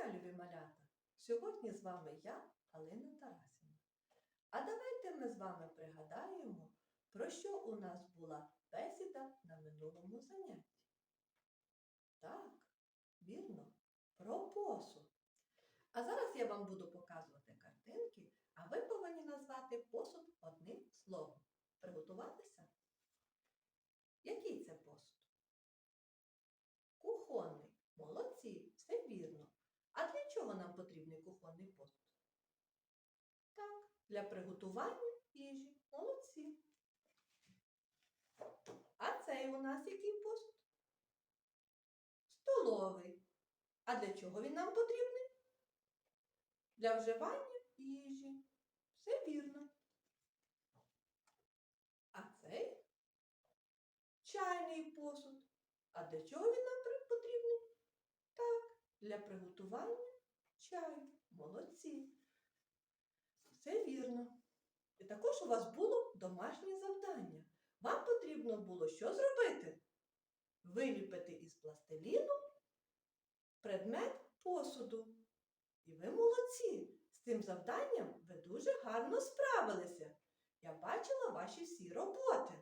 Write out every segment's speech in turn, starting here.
дня, любі малята! Сьогодні з вами я, Галина Тарасівна. А давайте ми з вами пригадаємо, про що у нас була бесіда на минулому занятті. Так, вірно, про посуд. А зараз я вам буду показувати картинки, а ви повинні назвати посуд одним словом. Приготуватися? Який це посуд? Кухонний. Молодці, все вірно. А для чого нам потрібний кухонний посуд? Так, для приготування їжі. Молодці. А цей у нас який посуд? Столовий. А для чого він нам потрібний? Для вживання їжі. Все вірно. А цей чайний посуд. А для чого він нам потрібний? Так, для приготування чаю. Молодці. Все вірно. І також у вас було домашнє завдання. Вам потрібно було що зробити? Виліпити із пластиліну предмет посуду. І ви молодці. З цим завданням ви дуже гарно справилися. Я бачила ваші всі роботи.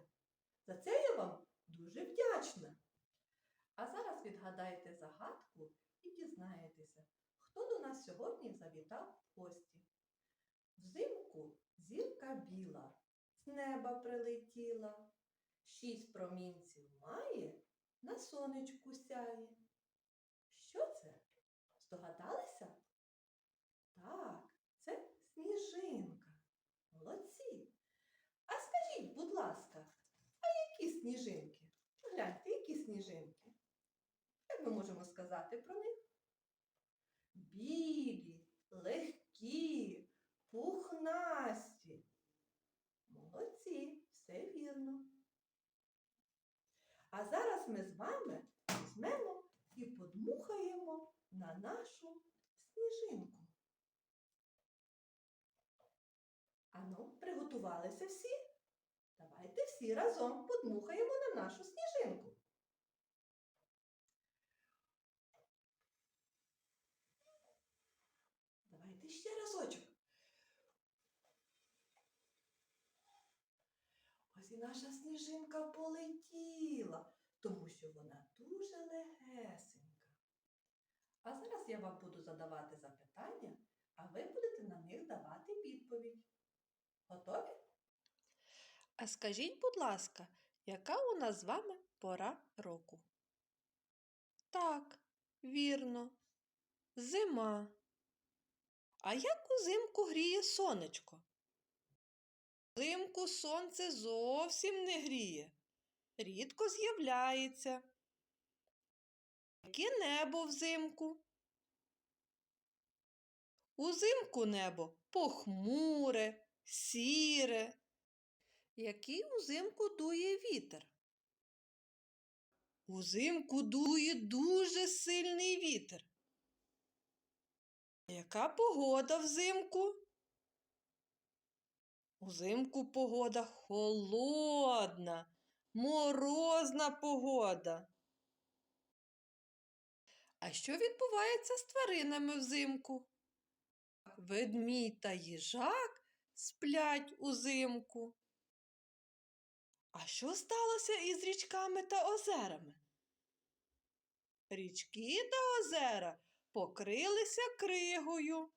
За це я вам дуже вдячна. А зараз відгадайте загадку і дізнаєтеся, хто до нас сьогодні завітав в гості. Взимку зірка біла, з неба прилетіла, шість промінців має, на сонечку сяє. Що це? Здогадалися? Так, це сніжинка. Молодці. А скажіть, будь ласка, а які сніжинки? Гляньте, які сніжинки. Як ми можемо сказати про них? Білі, легкі, пухнасті. Молодці, все вірно. А зараз ми з вами візьмемо і подмухаємо на нашу сніжинку. Ану, приготувалися всі? Давайте всі разом подмухаємо на нашу сніжинку. Давайте ще разочок. Ось і наша сніжинка полетіла, тому що вона дуже легесенька. А зараз я вам буду задавати запитання, а ви будете на них давати відповідь. Готові? А скажіть, будь ласка, яка у нас з вами пора року? Так, вірно, зима. А як узимку гріє сонечко? Взимку сонце зовсім не гріє, рідко з'являється. Яке небо взимку? Узимку небо похмуре, сіре. Який узимку дує вітер? Узимку дує дуже сильний вітер. Яка погода взимку? Узимку погода холодна, морозна погода. А що відбувається з тваринами взимку? Ведмідь та їжак сплять узимку. А що сталося із річками та озерами? Річки та озера покрилися кригою.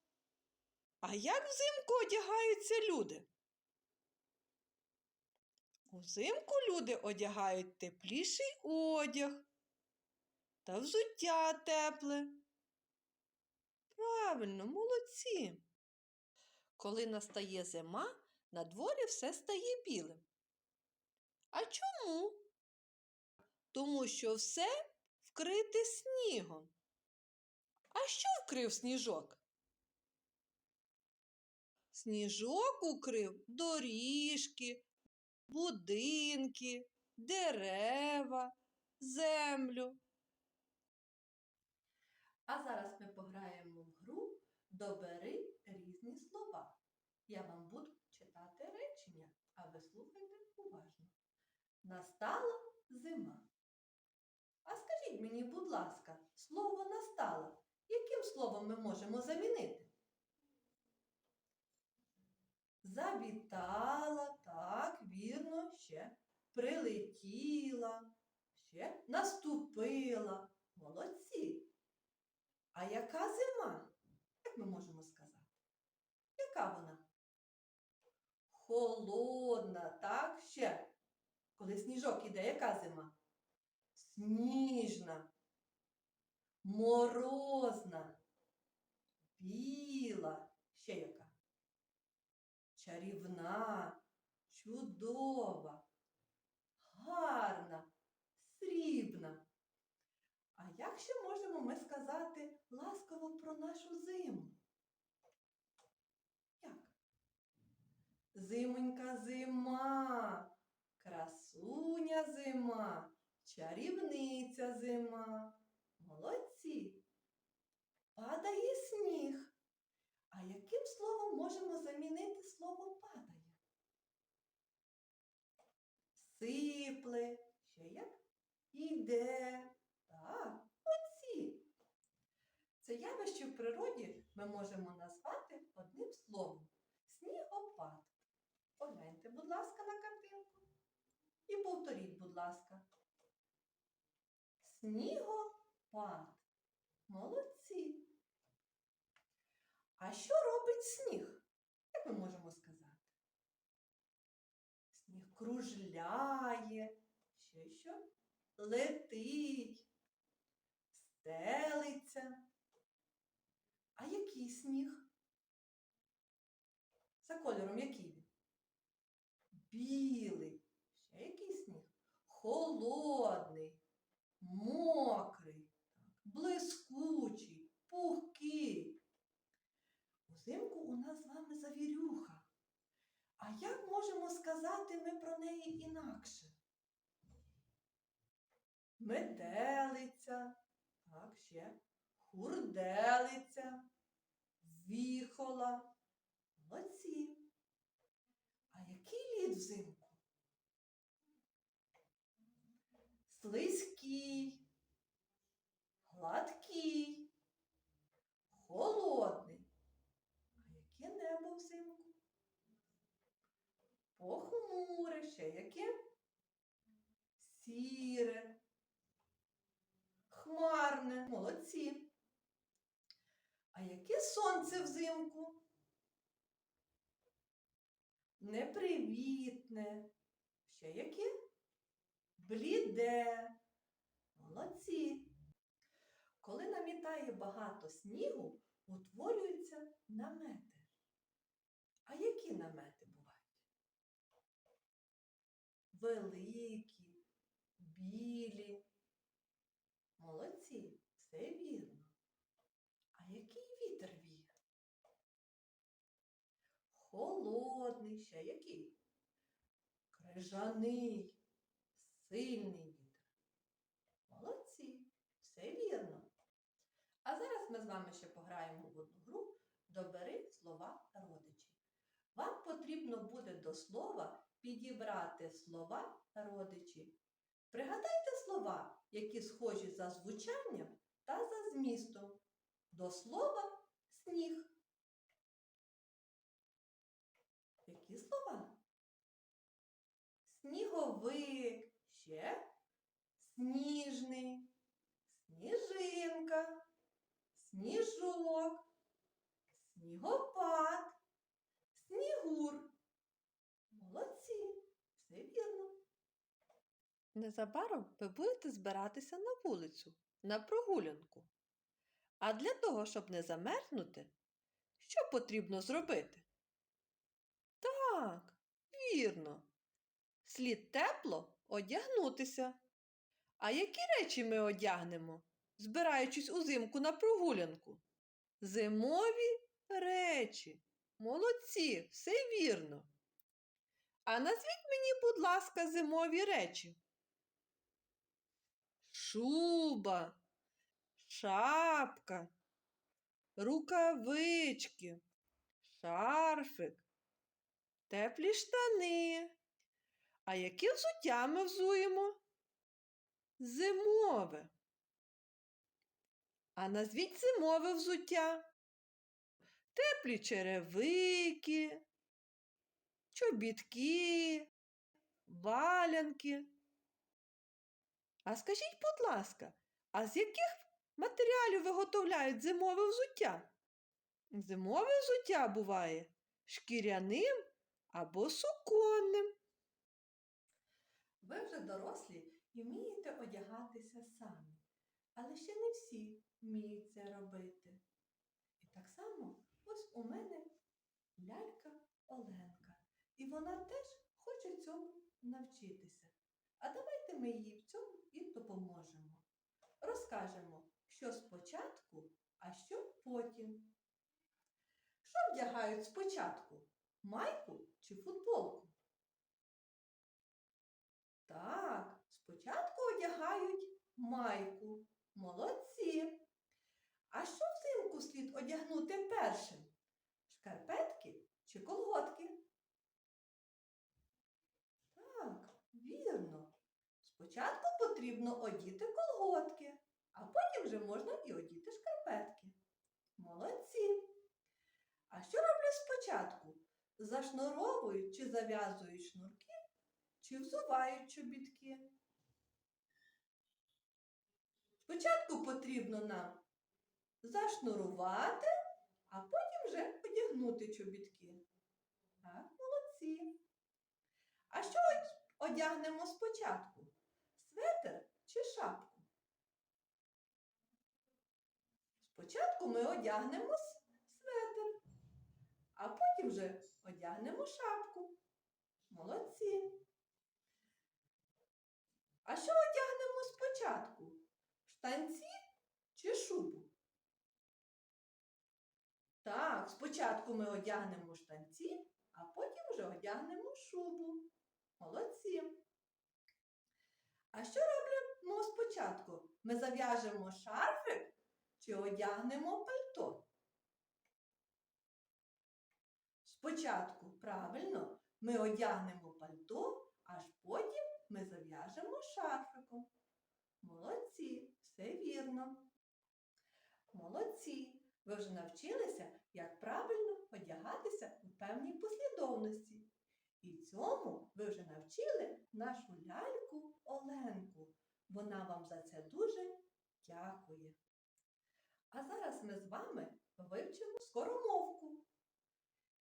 А як взимку одягаються люди? Узимку люди одягають тепліший одяг та взуття тепле. Правильно, молодці. Коли настає зима, на дворі все стає білим. А чому? Тому що все вкрите снігом. А що вкрив сніжок? Сніжок укрив доріжки, будинки, дерева, землю. А зараз ми пограємо в гру Добери різні слова. Я вам буду читати речення, а ви слухайте уважно. Настала зима. А скажіть мені, будь ласка, слово настала яким словом ми можемо замінити? Ще прилетіла, ще наступила. Молодці. А яка зима? Як ми можемо сказати? Яка вона? Холодна, так, ще. Коли сніжок іде, яка зима? Сніжна, морозна, біла, ще яка? Чарівна, чудова, гарна, срібна. А як ще можемо ми сказати ласково про нашу зиму? Як? Зимонька зима, красуня зима, чарівниця зима. Молодці. Падає сніг. А яким словом можемо замінити слово падає? Сипле, ще як? Іде. Так, оці. Це явище в природі ми можемо назвати одним словом снігопад. Погляньте, будь ласка, на картинку. І повторіть, будь ласка. Снігопад. Молодці. А що робить сніг? Як ми можемо сказати? Кружляє, ще що? Летить, стелиться. А який сніг? За кольором який він? Білий. Ще який сніг? Холодний, мокрий, блискучий, пухкий. Узимку у нас з вами завірюха. А як можемо сказати ми про неї інакше? Метелиця, так ще, хурделиця, віхола. Молодці. А який лід взимку? Слизький, гладкий, холодний. А яке небо взимку? Похмуре ще яке? Сіре, хмарне, молодці. А яке сонце взимку? Непривітне. Ще яке? Бліде. Молодці. Коли намітає багато снігу, утворюються намети. А які намети бувають? Великі, білі. Молодці, все вірно. А який вітер віє? Холодний, ще який? Крижаний, сильний вітер. Молодці, все вірно. А зараз ми з вами ще пограємо в одну гру Добери слова родичі. Вам потрібно буде до слова підібрати слова родичі. Пригадайте слова, які схожі за звучанням та за змістом. До слова сніг. Які слова? Сніговик, ще сніжний, сніжинка, сніжок, снігопад, снігур. Молодці, все вірно. Незабаром ви будете збиратися на вулицю, на прогулянку. А для того, щоб не замерзнути, що потрібно зробити? Так, вірно. Слід тепло одягнутися. А які речі ми одягнемо, збираючись узимку на прогулянку? Зимові речі. Молодці, все вірно. А назвіть мені, будь ласка, зимові речі. Шуба, шапка, рукавички, шарфик, теплі штани. А яке взуття ми взуємо? Зимове. А назвіть зимове взуття. Теплі черевики, чобітки, валянки. А скажіть, будь ласка, а з яких матеріалів виготовляють зимове взуття? Зимове взуття буває шкіряним або суконним. Ви вже дорослі і вмієте одягатися самі, але ще не всі вміють це робити. І так само ось у мене лялька Оленка, і вона теж хоче цьому навчитися. А давайте ми їй в цьому і допоможемо. Розкажемо, що спочатку, а що потім. Що вдягають спочатку? Майку чи футболку? Так, спочатку одягають майку. Молодці. А що взимку слід одягнути першим? Шкарпетки чи колготки? Так, вірно. Спочатку потрібно одіти колготки, а потім вже можна і одіти шкарпетки. Молодці. А що роблять спочатку? Зашнуровують чи зав'язують шнурки, чи взувають чобітки? Спочатку потрібно нам зашнурувати, а потім вже одягнути чобітки. Так, молодці. А що одягнемо спочатку? Светер чи шапку? Спочатку ми одягнемо светер, а потім вже одягнемо шапку. Молодці. А що одягнемо спочатку? Штанці чи шубу? Так, спочатку ми одягнемо штанці, а потім вже одягнемо шубу. Молодці. А що робимо спочатку? Ми зав'яжемо шарфик чи одягнемо пальто? Спочатку, правильно, ми одягнемо пальто, аж потім ми зав'яжемо шарфиком. Все вірно. Молодці. Ви вже навчилися, як правильно одягатися у певній послідовності. І цьому ви вже навчили нашу ляльку Оленку. Вона вам за це дуже дякує. А зараз ми з вами вивчимо скоромовку.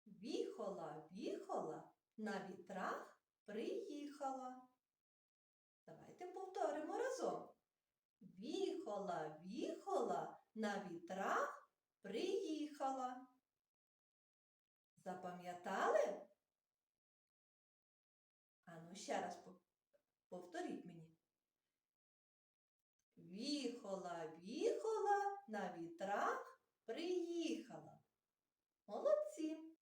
Віхола, віхола, на вітрах приїхала. Давайте повторимо разом. Віхола, віхола, на вітрах приїхала. Запам'ятали? Ану, ще раз повторіть мені. Віхола, віхола, на вітрах приїхала. Молодці!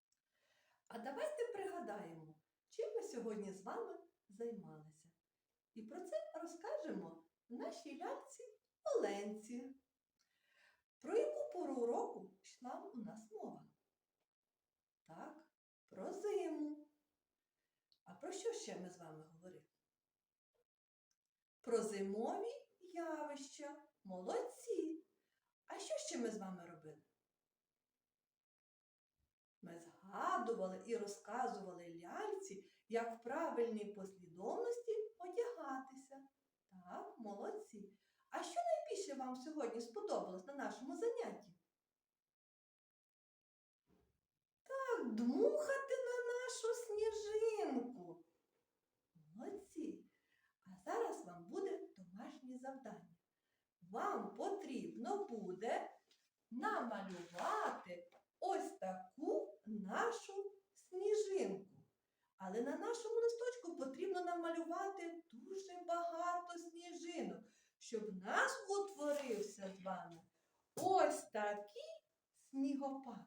А давайте пригадаємо, чим ми сьогодні з вами займалися. І про це розкажемо в нашій ляльці Оленці. Про яку пору року йшла у нас мова? Так, про зиму. А про що ще ми з вами говорили? Про зимові явища. Молодці. А що ще ми з вами робили? Ми згадували і розказували ляльці, як в правильній послідовності одягатися. Так, молодці. А що найбільше вам сьогодні сподобалось на нашому занятті? Так, дмухати на нашу сніжинку. Молодці. А зараз вам буде домашнє завдання. Вам потрібно буде намалювати ось таку нашу сніжинку. Але на нашому листочку потрібно намалювати дуже багато сніжинок, щоб нас утворився з вами ось такий снігопад.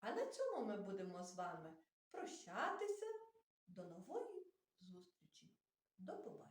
А на цьому ми будемо з вами прощатися. До нової зустрічі. До побачення.